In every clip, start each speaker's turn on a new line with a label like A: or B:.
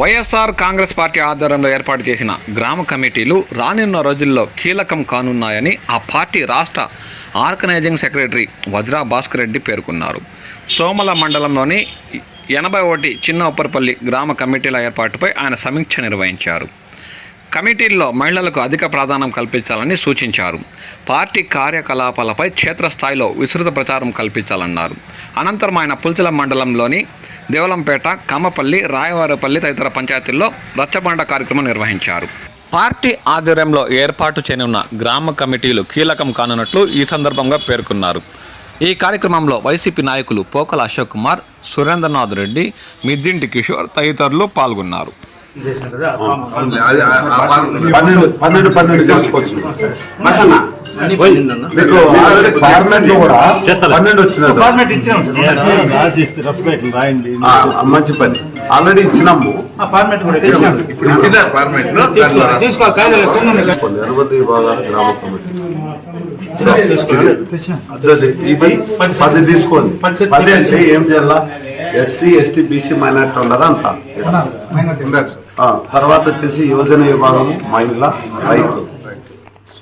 A: YSR Congress party ఆధ్వర్యంలో ఏర్పాటు చేసిన గ్రామ కమిటీలు రానున్న రోజుల్లో కీలకం కానున్నాయని ఆ పార్టీ రాష్ట్ర ఆర్గనైజింగ్ సెక్రటరీ వజ్రా భాస్కర్ రెడ్డి పేర్కొన్నారు. సోమల మండలంలోని ఎనభై ఒకటి చిన్న ఉప్పరపల్లి గ్రామ కమిటీల ఏర్పాటుపై ఆయన సమీక్ష నిర్వహించారు. కమిటీల్లో మహిళలకు అధిక ప్రాధాన్యం కల్పించాలని సూచించారు. పార్టీ కార్యకలాపాలపై క్షేత్రస్థాయిలో విస్తృత ప్రచారం కల్పించాలన్నారు. అనంతరం ఆయన పుల్చల మండలంలోని దేవలంపేట కమ్మపల్లి రాయవారపల్లి తదితర పంచాయతీల్లో రచ్చబండ కార్యక్రమం నిర్వహించారు పార్టీ ఆధ్వర్యంలో ఏర్పాటు చేయనున్న గ్రామ కమిటీలు కీలకం కానున్నట్లు ఈ సందర్భంగా పేర్కొన్నారు ఈ కార్యక్రమంలో వైసీపీ నాయకులు పోకల అశోక్ కుమార్ సురేంద్రనాథ్ రెడ్డి మిద్దింటి కిషోర్ తదితరులు పాల్గొన్నారు
B: పన్నెండు పన్నెండు పన్నెండు చేసుకోవచ్చు
C: మసన్న,
B: మీకు ఫార్మాట్ కూడా పన్నెండు
D: ఫార్మాట్ ఇచ్చినాం సార్.
B: మంచి పని. ఆల్రెడీ ఇచ్చినాము.
D: ఫార్మాట్ కూడా.
C: ఇప్పుడు ఫార్మాట్
D: తీసుకో
B: విభాగాల గ్రామ కమిటీ. ఇది పది తీసుకోండి.
D: పది
B: అంటే ఏం చేయాలా? ఎస్సీ ఎస్టీ బీసీ మైనార్టీ ఉండదు అంత? తర్వాత వచ్చేసి యువజన విభాగం మహిళ రైతు.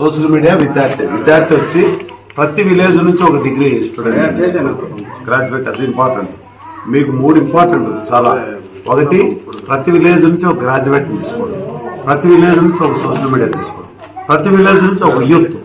B: సోషల్ మీడియా విద్యార్థి. విద్యార్థి వచ్చి ప్రతి విలేజ్ నుంచి ఒక డిగ్రీ స్టూడెంట్ గ్రాడ్యుయేట్ అది ఇంపార్టెంట్ మీకు మూడు ఇంపార్టెంట్ చాలా. ఒకటి ప్రతి విలేజ్ నుంచి ఒక గ్రాడ్యుయేట్ తీసుకోండి. ప్రతి విలేజ్ నుంచి ఒక సోషల్ మీడియా తీసుకోండి. ప్రతి విలేజ్ నుంచి ఒక యూత్